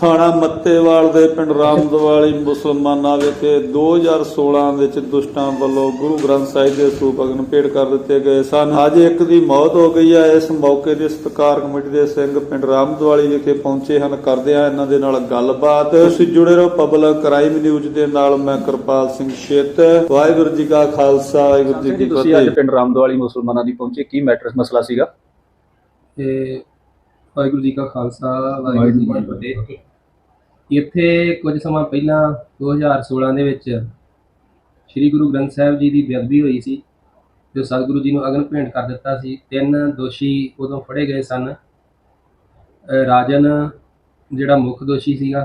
ਥਾਣਾ ਮੱਤੇਵਾਲ ਦੇ ਪਿੰਡ ਰਾਮਦਵਾਲੀ ਮੁਸਲਮਾਨਾਂ ਵਿਖੇ 2016 ਵਿੱਚ ਦੁਸ਼ਟਾਂ ਵੱਲੋਂ ਗੁਰੂ ਗ੍ਰੰਥ ਸਾਹਿਬ ਦੇ ਸਰੂਪ ਅਗਨ ਭੇਟ ਕਰ ਦਿੱਤੇ ਗਏ ਸਨ। ਅੱਜ ਇੱਕ ਦੀ ਮੌਤ ਹੋ ਗਈ ਹੈ। ਇਸ ਮੌਕੇ ਤੇ ਸਤਕਾਰ ਕਮੇਟੀ ਦੇ ਸਿੰਘ ਪਿੰਡ ਰਾਮਦਵਾਲੀ ਵਿਖੇ ਪਹੁੰਚੇ ਹਨ। ਕਰਦੇ ਆ ਇਹਨਾਂ ਦੇ ਨਾਲ ਗੱਲਬਾਤ। ਤੁਸੀਂ ਜੁੜੇ ਰਹੋ ਪਬਲਿਕ ਕ੍ਰਾਈਮ ਨਿਊਜ਼ ਦੇ ਨਾਲ। ਮੈਂ ਕਿਰਪਾਲ ਸਿੰਘ ਛੇਤ। ਵਾਹਿਗੁਰੂ ਜੀ ਕਾ ਖਾਲਸਾ ਵਾਹਿਗੁਰੂ ਜੀ ਕੀ ਤੁਸੀਂ ਅੱਜ ਫਤਿਹ। ਪਿੰਡ ਰਾਮਦਵਾਲੀ ਮੁਸਲਮਾਨਾਂ ਦੀ ਪਹੁੰਚੇ। ਕੀ ਮੈਟਰ ਮਸਲਾ ਸੀਗਾ? ਤੇ ਵਾਹਿਗੁਰੂ ਜੀ ਕਾ ਖਾਲਸਾ ਵਾਹਿਗੁਰੂ ਜੀ ਕੀ ਫਤਿਹ। ਇੱਥੇ ਕੁਝ ਸਮਾਂ ਪਹਿਲਾਂ 2016 ਦੇ ਵਿੱਚ ਸ੍ਰੀ ਗੁਰੂ ਗ੍ਰੰਥ ਸਾਹਿਬ ਜੀ ਦੀ ਬੇਅਦਬੀ ਹੋਈ ਸੀ, ਜੋ ਸਤਿਗੁਰੂ ਜੀ ਨੂੰ ਅਗਨ ਭੇਂਟ ਕਰ ਦਿੱਤਾ ਸੀ। ਤਿੰਨ ਦੋਸ਼ੀ ਉਦੋਂ ਫੜੇ ਗਏ ਸਨ। ਰਾਜਨ ਜਿਹੜਾ ਮੁੱਖ ਦੋਸ਼ੀ ਸੀਗਾ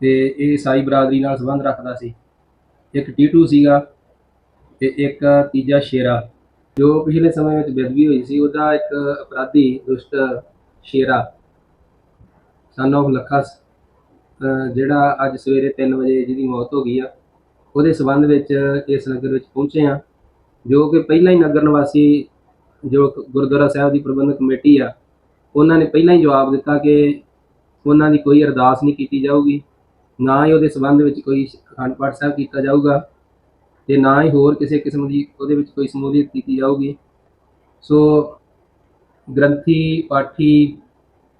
ਤੇ ਇਹ ਸਾਈ ਬਰਾਦਰੀ ਨਾਲ ਸੰਬੰਧ ਰੱਖਦਾ ਸੀ। ਇੱਕ ਟੀਟੂ ਸੀਗਾ ਤੇ ਇੱਕ ਤੀਜਾ ਸ਼ੇਰਾ। ਜੋ ਪਿਛਲੇ ਸਮੇਂ ਵਿੱਚ ਬੇਦਬੀ ਹੋਈ ਸੀ, ਉਹਦਾ ਇੱਕ ਅਪਰਾਧੀ ਦੁਸ਼ਟ ਸ਼ੇਰਾ ਸਨ of ਲੱਖਾ ਜਿਹੜਾ ਅੱਜ ਸਵੇਰੇ 3 ਵਜੇ ਜਿਹਦੀ ਮੌਤ ਹੋ ਗਈ ਆ, ਉਹਦੇ ਸਬੰਧ ਵਿੱਚ ਇਸ ਨਗਰ ਵਿੱਚ ਪਹੁੰਚੇ ਆ ਜੋ ਕਿ ਪਹਿਲਾਂ ਹੀ ਨਗਰ ਨਿਵਾਸੀ ਜੋ ਗੁਰਦੁਆਰਾ ਸਾਹਿਬ ਦੀ ਪ੍ਰਬੰਧਕ ਕਮੇਟੀ ਆ, ਉਹਨਾਂ ਨੇ ਪਹਿਲਾਂ ਹੀ ਜਵਾਬ ਦਿੱਤਾ ਕਿ ਉਹਨਾਂ ਦੀ ਕੋਈ ਅਰਦਾਸ ਨਹੀਂ ਕੀਤੀ ਜਾਊਗੀ, ਨਾ ਹੀ ਉਹਦੇ ਸਬੰਧ ਵਿੱਚ ਕੋਈ ਅਖੰਡ ਪਾਠ ਸਾਹਿਬ ਕੀਤਾ ਜਾਊਗਾ ਤੇ ਨਾ ਹੀ ਹੋਰ ਕਿਸੇ ਕਿਸਮ ਦੀ ਉਹਦੇ ਵਿੱਚ ਕੋਈ ਸਮੂਲੀਅਤ ਕੀਤੀ ਜਾਊਗੀ। ਸੋ ਗ੍ਰੰਥੀ, ਪਾਠੀ,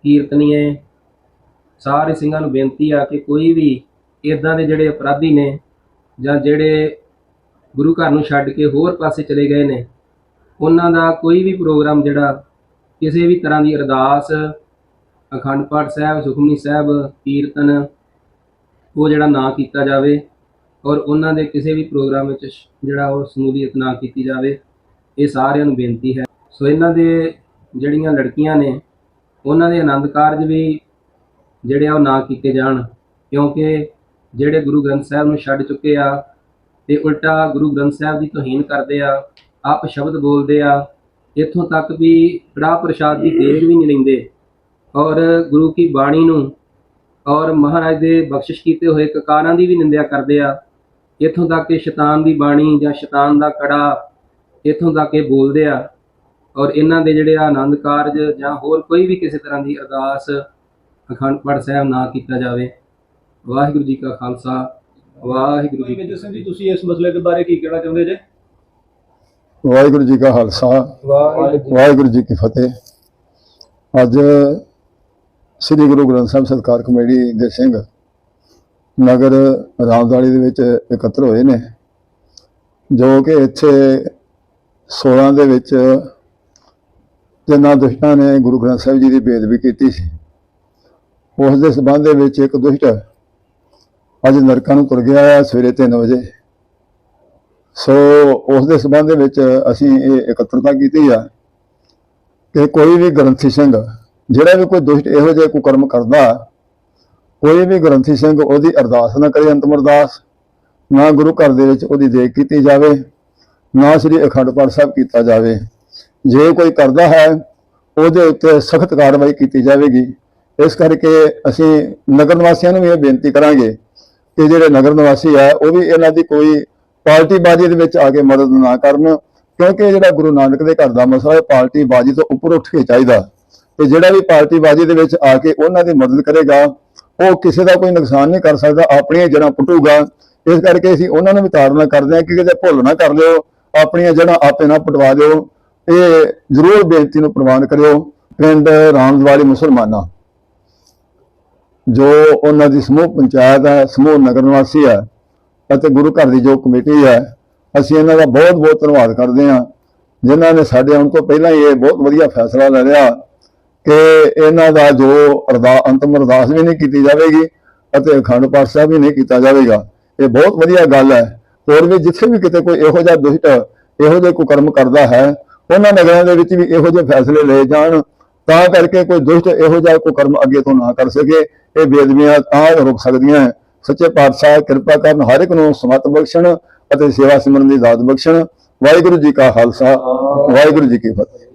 ਕੀਰਤਨੀਏ ਸਾਰੇ ਸਿੰਘਾਂ ਨੂੰ ਬੇਨਤੀ ਆ ਕਿ ਕੋਈ ਵੀ ਇਦਾਂ ਦੇ ਜਿਹੜੇ ਅਪਰਾਧੀ ਨੇ ਜਾਂ ਜਿਹੜੇ ਗੁਰੂ ਘਰ ਨੂੰ ਛੱਡ ਕੇ ਹੋਰ ਪਾਸੇ ਚਲੇ ਗਏ ਨੇ, ਉਹਨਾਂ ਦਾ ਕੋਈ ਵੀ ਪ੍ਰੋਗਰਾਮ ਜਿਹੜਾ ਕਿਸੇ ਵੀ ਤਰ੍ਹਾਂ ਦੀ ਅਰਦਾਸ, ਅਖੰਡ ਪਾਠ ਸਾਹਿਬ, ਸੁਖਮਨੀ ਸਾਹਿਬ, ਕੀਰਤਨ, ਉਹ ਜਿਹੜਾ ਨਾ ਕੀਤਾ ਜਾਵੇ ਔਰ ਉਹਨਾਂ ਦੇ ਕਿਸੇ ਵੀ ਪ੍ਰੋਗਰਾਮ ਵਿੱਚ ਜਿਹੜਾ ਉਹ ਸਮੂਲੀਅਤ ਨਾ ਕੀਤੀ ਜਾਵੇ, ਇਹ ਸਾਰਿਆਂ ਨੂੰ ਬੇਨਤੀ ਹੈ। ਸੋ ਇਹਨਾਂ ਦੇ ਜਿਹੜੀਆਂ ਲੜਕੀਆਂ ਨੇ, ਉਹਨਾਂ ਦੇ ਆਨੰਦ ਕਾਰਜ ਵੀ ਜਿਹੜੇ ਆ ਉਹ ਨਾ ਕੀਤੇ ਜਾਣ, ਕਿਉਂਕਿ ਜਿਹੜੇ ਗੁਰੂ ਗ੍ਰੰਥ ਸਾਹਿਬ ਨੂੰ ਛੱਡ ਚੁੱਕੇ ਆ ਤੇ ਉਲਟਾ ਗੁਰੂ ਗ੍ਰੰਥ ਸਾਹਿਬ ਦੀ ਤੋਹੀਨ ਕਰਦੇ ਆ, ਆਪ ਸ਼ਬਦ ਬੋਲਦੇ ਆ, ਇੱਥੋਂ ਤੱਕ ਵੀ ਕੜਾਹ ਪ੍ਰਸ਼ਾਦ ਦੀ ਦੇਗ ਵੀ ਨਹੀਂ ਲੈਂਦੇ। ਔਰ ਗੁਰੂ ਕੀ ਬਾਣੀ ਨੂੰ ਔਰ ਮਹਾਰਾਜ ਦੇ ਬਖਸ਼ਿਸ਼ ਕੀਤੇ ਹੋਏ ਕਕਾਰਾਂ ਦੀ ਵੀ ਨਿੰਦਿਆ ਕਰਦੇ ਆ, ਇੱਥੋਂ ਤੱਕ ਕਿ ਸ਼ੈਤਾਨ ਦੀ ਬਾਣੀ ਜਾਂ ਸ਼ੈਤਾਨ ਦਾ ਕੜਾ ਇੱਥੋਂ ਤੱਕ ਇਹ ਬੋਲਦੇ ਆ। ਔਰ ਇਹਨਾਂ ਦੇ ਜਿਹੜੇ ਆ ਆਨੰਦ ਕਾਰਜ ਜਾਂ ਹੋਰ ਕੋਈ ਵੀ ਕਿਸੇ ਤਰ੍ਹਾਂ ਦੀ ਅਰਦਾਸ ਅਖੰਡ ਪਾਠ ਸਾਹਿਬ ਨਾ ਕੀਤਾ ਜਾਵੇ। ਵਾਹਿਗੁਰੂ ਜੀ ਕਾ ਖਾਲਸਾ ਵਾਹਿਗੁਰੂ ਜੀ ਕੀ ਮੇਜਰ ਸਿੰਘ ਜੀ ਫਤਿਹ। ਤੁਸੀਂ ਇਸ ਮਸਲੇ ਦੇ ਬਾਰੇ ਕੀ ਕਹਿਣਾ ਚਾਹੁੰਦੇ ਜੇ? ਵਾਹਿਗੁਰੂ ਜੀ ਕਾ ਖਾਲਸਾ ਵਾਹਿਗੁਰੂ ਵਾਹਿਗੁਰੂ ਜੀ ਕੀ ਫਤਿਹ। ਅੱਜ ਸ੍ਰੀ ਗੁਰੂ ਗ੍ਰੰਥ ਸਾਹਿਬ ਸਤਕਾਰ ਕਮੇਟੀ ਦੇ ਸਿੰਘ ਨਗਰ ਰਾਮਦਾਲੀ ਦੇ ਵਿੱਚ ਇਕੱਤਰ ਹੋਏ ਨੇ ਜੋ ਕਿ ਇੱਥੇ 16 ਦੇ ਵਿੱਚ ਜਿਨ੍ਹਾਂ ਦੁਸ਼ਟਾਂ ਨੇ ਗੁਰੂ ਗ੍ਰੰਥ ਸਾਹਿਬ ਜੀ ਦੀ ਬੇਦਬੀ ਕੀਤੀ ਸੀ। ਉਸ ਦੇ ਸਬੰਧ ਦੇ ਵਿੱਚ ਇੱਕ ਦੁਸ਼ਟ ਅੱਜ ਨਰਕਾਂ ਨੂੰ ਤੁਰ ਗਿਆ ਹੈ ਸਵੇਰੇ 3 ਵਜੇ। ਸੋ ਉਸ ਦੇ ਸੰਬੰਧ ਦੇ ਵਿੱਚ ਅਸੀਂ ਇਹ ਇਕੱਤਰਤਾ ਕੀਤੀ ਆ ਕਿ ਕੋਈ ਵੀ ਗ੍ਰੰਥੀ ਸਿੰਘ, ਜਿਹੜਾ ਵੀ ਕੋਈ ਦੁਸ਼ਟ ਇਹੋ ਜਿਹੇ ਕੁਕਰਮ ਕਰਦਾ, ਕੋਈ ਵੀ ਗ੍ਰੰਥੀ ਸਿੰਘ ਉਹਦੀ ਅਰਦਾਸ ਨਾ ਕਰੇ ਅੰਤਮ ਅਰਦਾਸ, ਨਾ ਗੁਰੂ ਘਰ ਦੇ ਵਿੱਚ ਉਹਦੀ ਦੇਖ ਕੀਤੀ ਜਾਵੇ, ਨਾ ਸ੍ਰੀ ਅਖੰਡ ਪਾਠ ਸਾਹਿਬ ਕੀਤਾ ਜਾਵੇ। ਜੇ ਕੋਈ ਕਰਦਾ ਹੈ, ਉਹਦੇ ਉੱਤੇ ਸਖਤ ਕਾਰਵਾਈ ਕੀਤੀ ਜਾਵੇਗੀ। ਇਸ ਕਰਕੇ ਅਸੀਂ ਨਗਰ ਨਿਵਾਸੀਆਂ ਨੂੰ ਵੀ ਇਹ ਬੇਨਤੀ ਕਰਾਂਗੇ ਕਿ ਜਿਹੜੇ ਨਗਰ ਨਿਵਾਸੀ ਆ, ਉਹ ਵੀ ਇਹਨਾਂ ਦੀ ਕੋਈ ਪਾਰਟੀ ਬਾਜੀ ਦੇ ਵਿੱਚ ਆ ਕੇ ਮਦਦ ਨਾ ਕਰਨ, ਕਿਉਂਕਿ ਜਿਹੜਾ ਗੁਰੂ ਨਾਨਕ ਦੇ ਘਰ ਦਾ ਮਸਲਾ ਹੈ ਪਾਰਟੀ ਬਾਜੀ ਤੋਂ ਉੱਪਰ ਉੱਠ ਕੇ ਚਾਹੀਦਾ। ਤੇ ਜਿਹੜਾ ਵੀ ਪਾਰਟੀ ਬਾਜੀ ਦੇ ਵਿੱਚ ਆ ਕੇ ਉਹਨਾਂ ਦੀ ਮਦਦ ਕਰੇਗਾ, ਉਹ ਕਿਸੇ ਦਾ ਕੋਈ ਨੁਕਸਾਨ ਨਹੀਂ ਕਰ ਸਕਦਾ, ਆਪਣੀਆਂ ਜੜ੍ਹਾਂ ਪੁੱਟੂਗਾ। ਇਸ ਕਰਕੇ ਅਸੀਂ ਉਹਨਾਂ ਨੂੰ ਵੀ ਤਾੜਨਾ ਕਰਦੇ ਹਾਂ ਕਿ ਕਿਤੇ ਭੁੱਲ ਨਾ ਕਰ ਲਿਓ ਆਪਣੀਆਂ ਜੜ੍ਹਾਂ ਆਪੇ ਨਾ ਪਟਵਾ ਦਿਓ। ਇਹ ਜ਼ਰੂਰ ਬੇਨਤੀ ਨੂੰ ਪ੍ਰਵਾਨ ਕਰਿਓ। ਪਿੰਡ ਰਾਮਦਵਾਲੀ ਮੁਸਲਮਾਨਾਂ। ਜੋ ਉਹਨਾਂ ਦੀ ਸਮੂਹ ਪੰਚਾਇਤ ਹੈ ਸਮੂਹ ਨਗਰ ਨਿਵਾਸੀ ਹੈ ਅਤੇ ਗੁਰੂ ਘਰ ਦੀ ਜੋ ਕਮੇਟੀ ਹੈ ਅਸੀਂ ਇਹਨਾਂ ਦਾ ਬਹੁਤ ਬਹੁਤ ਧੰਨਵਾਦ ਕਰਦੇ ਹਾਂ। ਜਿਨ੍ਹਾਂ ਨੇ ਸਾਡੇ ਆਉਣ ਤੋਂ ਪਹਿਲਾਂ ਹੀ ਇਹ ਬਹੁਤ ਵਧੀਆ ਫੈਸਲਾ ਲੈ ਲਿਆ ਕਿ ਇਹਨਾਂ ਦਾ ਜੋ ਅਰਦਾ, ਅੰਤਮ ਅਰਦਾਸ ਵੀ ਨਹੀਂ ਕੀਤੀ ਜਾਵੇਗੀ ਅਤੇ ਅਖੰਡ ਪਾਠ ਸਾਹਿਬ ਵੀ ਨਹੀਂ ਕੀਤਾ ਜਾਵੇਗਾ। ਇਹ ਬਹੁਤ ਵਧੀਆ ਗੱਲ ਹੈ। ਹੋਰ ਵੀ ਜਿੱਥੇ ਵੀ ਕਿਤੇ ਕੋਈ ਇਹੋ ਜਿਹਾ ਦੁਸ਼ਟ, ਇਹੋ ਜਿਹੇ ਕੁਕਰਮ ਕਰਦਾ ਹੈ, ਉਹਨਾਂ ਨਗਰਾਂ ਦੇ ਵਿੱਚ ਵੀ ਇਹੋ ਜਿਹੇ ਫੈਸਲੇ ਲਏ ਜਾਣ। ਤਾਂ ਕਰਕੇ ਕੋਈ ਦੁਸ਼ਟ ਇਹੋ ਜਿਹਾ ਕੁਕਰਮ ਅੱਗੇ ਤੋਂ ਨਾ ਕਰ ਸਕੇ। ਇਹ ਬੇਦਬੀਆਂ ਤਾਂ ਰੁਕ ਸਕਦੀਆਂ ਹੈ। ਸੱਚੇ ਪਾਤਸ਼ਾਹ ਕਿਰਪਾ ਕਰਨ ਹਰ ਇੱਕ ਨੂੰ ਸਮਤ ਬਖਸ਼ਣ ਅਤੇ ਸੇਵਾ ਸਿਮਰਨ ਦੀ ਦਾਤ ਬਖਸ਼ਣ। ਵਾਹਿਗੁਰੂ ਜੀ ਕਾ ਖਾਲਸਾ, ਵਾਹਿਗੁਰੂ ਜੀ ਕੀ ਫਤਿਹ।